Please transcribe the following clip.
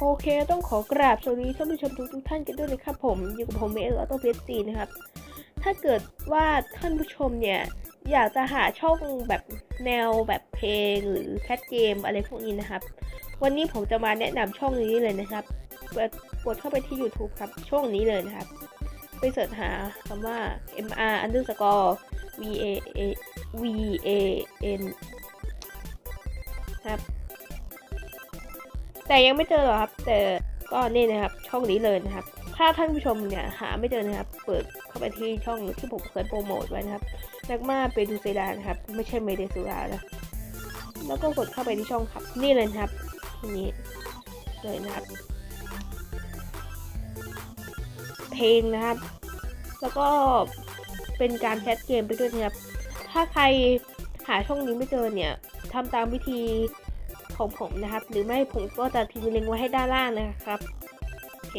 โอเคต้องขอกราบสวัสดีท่านผู้ชมทุกทุกท่านกันด้วยนะครับผมอยู่กับผมเมลออโต้เพสตีนะครับ ถ้าเกิดว่าท่านผู้ชมเนี่ย อยากจะหาช่องแบบแนวแบบเพลงหรือแคทเกมอะไรพวกนี้นะครับ วันนี้ผมจะมาแนะนำช่องนี้เลยนะครับกดกดเข้าไปที่ YouTube ครับ ช่องนี้เลยนะครับ ไปเสิร์ชหาคำว่า mr underscore v a a v a n ครับ แต่ยังไม่เจอหรอครับ แต่ก็นี่นะครับช่องนี้เลยนะครับ ถ้าท่านผู้ชมเนี่ยหาไม่เจอนะครับ เปิดเข้าไปที่ช่องที่ผมเคยโปรโมทไว้นะครับแมกมาเปดูเซดานะครับ ไม่ใช่เมเดซูรานะแล้วก็กดเข้าไปที่ช่องครับ นี่เลยครับทีนี้เลยนะครับ เพลงนะครับ แล้วก็เป็นการแคสเกมไปด้วยนะครับ ถ้าใครหาช่องนี้ไม่เจอเนี่ยทำตามวิธี ของผมนะครับ หรือไม่ผมก็จะทิ้งลิงก์ไว้ให้ด้านล่างนะครับ โอเค